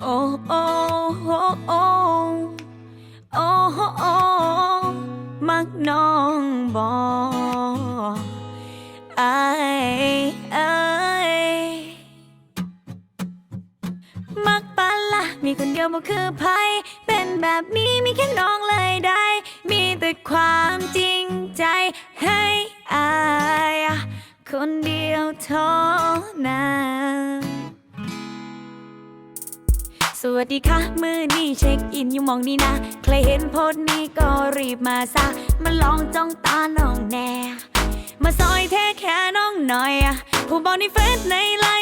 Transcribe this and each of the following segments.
โอ้โอ้โอ้โอ้โอ้โอ้มักน้องบอไอไอายมักปะละมีคนเดียวบ่คือไผเป็นแบบนี้มีแค่น้องเลยได้มี สวัสดีค่ะ มือนี่เช็คอินอยู่มองนี่นะ ใครเห็นโพสต์นี้ก็รีบมาซะ มาลองจ้องตาน้องแน่ มาซอยแท้แค่น้องหน่อยอะผู้บอกในเฟซในไลน์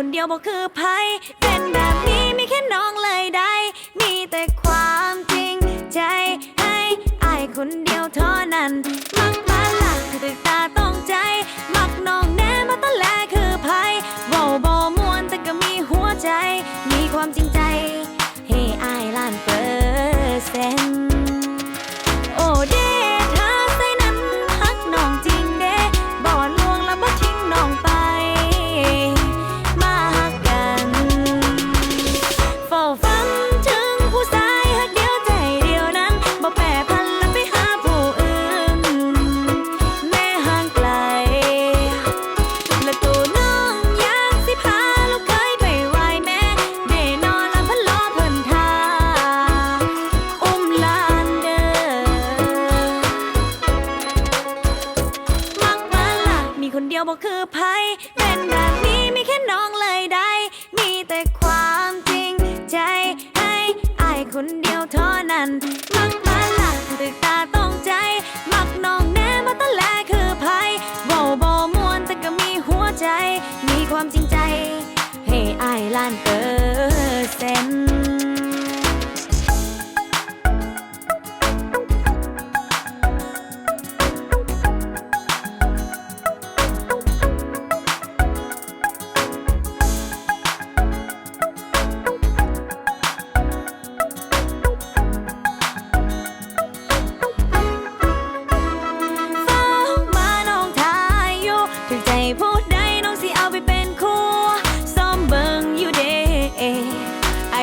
คนเดียวบอกคือไผเป็นแบบนี้มีแค่น้องเลยได้ มีแต่ความจริงใจให้อายคนเดียวเท่านั้น มักมาละคือตึกตาต้องใจ มักน้องแน่มาตั้งแลคือไผเว้าบ่มวนแต่ก็มีหัวใจ มีความจริงใจ ให้อายล้านเปอร์เซ็นต์ คนเดียวบอกคือไผเป็นแบบนี้มีแค่น้องเลยได้ มีแต่ความจริงใจให้อายคนเดียวเท่านั้น มักมาหละตึกตาต้องใจ มักน้องแน่มาตั้งแลคือไผเว้าบ่มวนแต่ก็มีหัวใจ มีความจริงใจ ให้อายล้านเปอร์เซ็นต์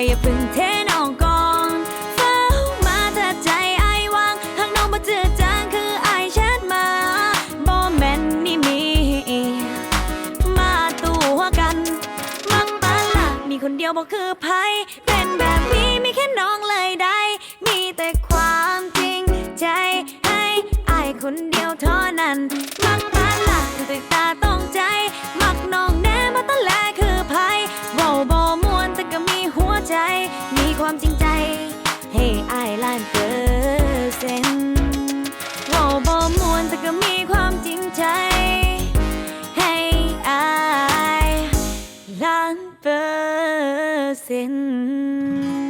อย่าเพึ่งเทน้องก่อนเฝ้ามาถ้าใจไอวางหากน้องบ่เจือจางคือไอ้แชทมาบ่แม่นนี่มี มาตัวกันมักปาละมีคนเดียวบอกคือไผเป็นแบบนี้มีแค่น้องเลยได้ มีแต่ความจริงใจให้อายคนเดียวเท่านั้น ใจ มีความจริงใจ ให้อายล้านเปอร์เซ็นต์ว้าบ่มวนแต่ก็มีความจริงใจ ให้อายล้านเปอร์เซ็นต์